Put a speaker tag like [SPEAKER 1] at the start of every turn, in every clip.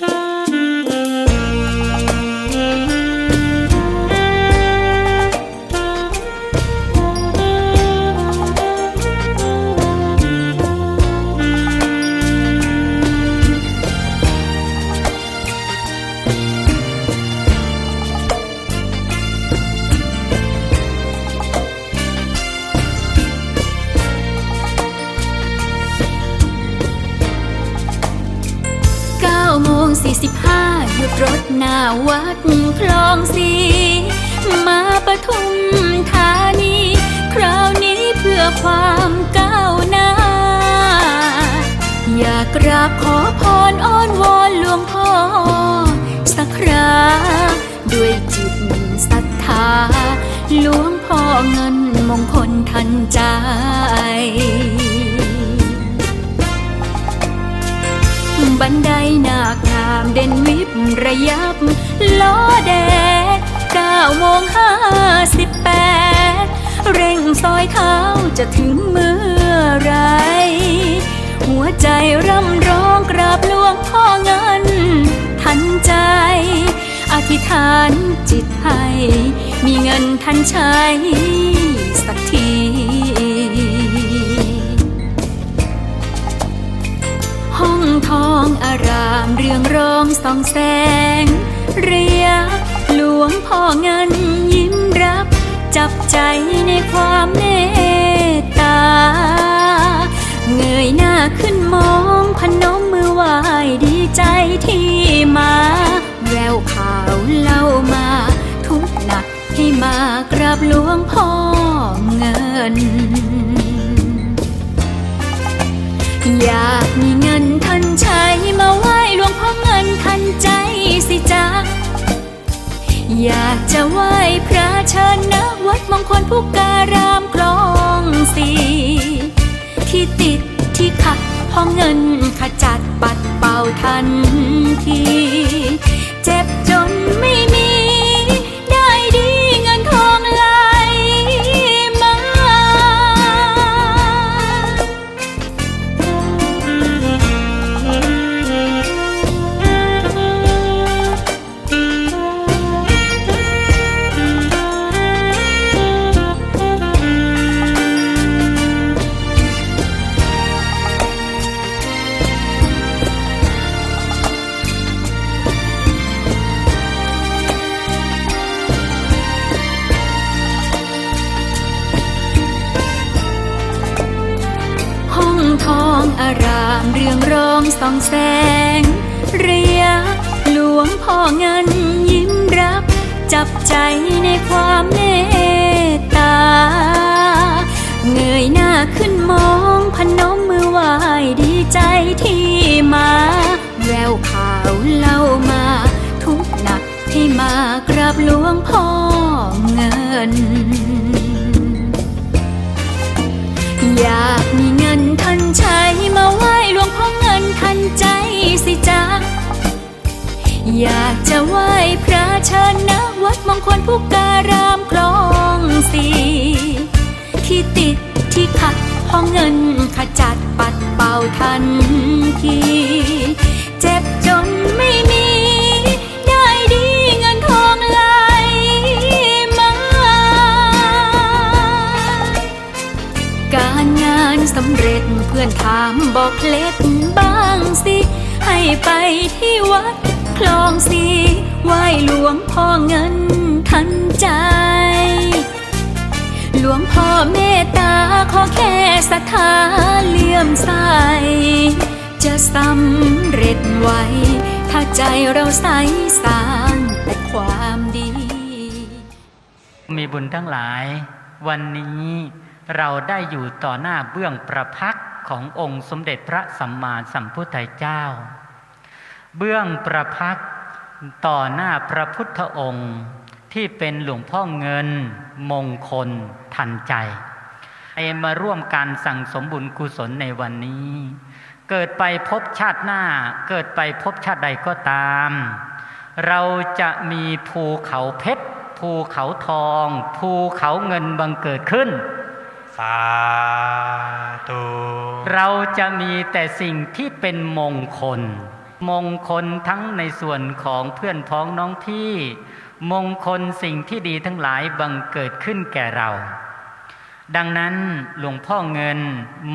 [SPEAKER 1] you 45 หยุดรถหน้าวัดคลองสีมาปทุมธานี คราวนี้เพื่อความก้าวหน้า อยากกราบขอพรอ้อนวอนหลวงพ่อ สักคราด้วยจิตศรัทธาหลวงพ่อเงินมงคลทันใจ บันไดหน้างามเด่นวิบระยับ ล้อแดดเก้าโมงห้าสิบแปดเร่งซอยเท้าจะถึงเมื่อไร หัวใจร่ำร้องกราบหลวงพ่อเงิน ทันใจ อธิษฐานจิตให้ มีเงินทันใช้สักที ส่องแสง เรียกหลวงพ่อเงินยิ้มรับ จับใจในความเมตตา เงยหน้าขึ้นมองพนมมือไหวดีใจที่มาแววข่าวเล่ามา ทุกหนักให้มากราบหลวงพ่อเงิน อยากจะไหว้พระเชิญนะวัดมงคลผู้การามคลองสีที่ติดที่ขัดพ่อเงินขจัดปัดเป่าทันทีามเรื่องรองส่องแสงเรียกหลวงพ่อเงินยิ้มรับ จับใจในความเมตตา เงยหน้าขึ้นมองพนมมือไหวดีใจที่มา แววข่าวเล่ามา ทุกหนักให้มากราบหลวงพ่อเงิน อยากมีเงินทันใช้มาไหว้หลวงพ่อเงินทันใจสิจ๊ะอยากจะไหว้พระเชิญนะวัดมงคลผู้การามคลองสีที่ติดที่ขัดพ่อเงินขจัดปัดเป่าทันที เจ็บจนไม่ เพื่อนถามบอกเล็ดบ้างสิ ให้ไปที่วัดคลองสีไหว้หลวงพ่อเงินทันใจ หลวงพ่อเมตตาขอแค่ศรัทธาเลื่อมใส จะสำเร็จไวถ้าใจเราใสสร้างแต่ความดี
[SPEAKER 2] มีบุญทั้งหลาย วันนี้เราได้อยู่ต่อหน้าเบื้องประพัก ขององค์สมเด็จพระสัมมาสัมพุทธเจ้า เบื้องประพักต่อหน้าพระพุทธองค์ที่เป็นหลวงพ่อเงินมงคลทันใจไอมาร่วมการสั่งสมบุญกุศลในวันนี้ เกิดไปพบชาติหน้า เกิดไปพบชาติใดก็ตาม เราจะมีภูเขาเพชรภูเขาทอง ภูเขาเงินบังเกิดขึ้นา
[SPEAKER 3] ธุ
[SPEAKER 2] เราจะมีแต่สิ่งที่เป็นมงคล มงคลทั้งในส่วนของเพื่อนพ้องน้องพี่ มงคลสิ่งที่ดีทั้งหลายบังเกิดขึ้นแก่เรา ดังนั้นหลวงพ่อเงิน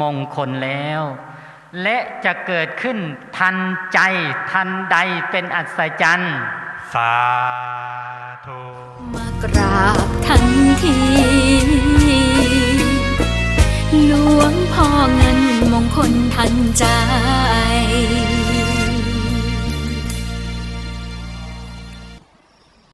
[SPEAKER 2] มงคลแล้ว และจะเกิดขึ้นทันใจทันใดเป็นอัศจรรย์
[SPEAKER 3] สาธุ
[SPEAKER 1] มากราบทันที คนทันใจ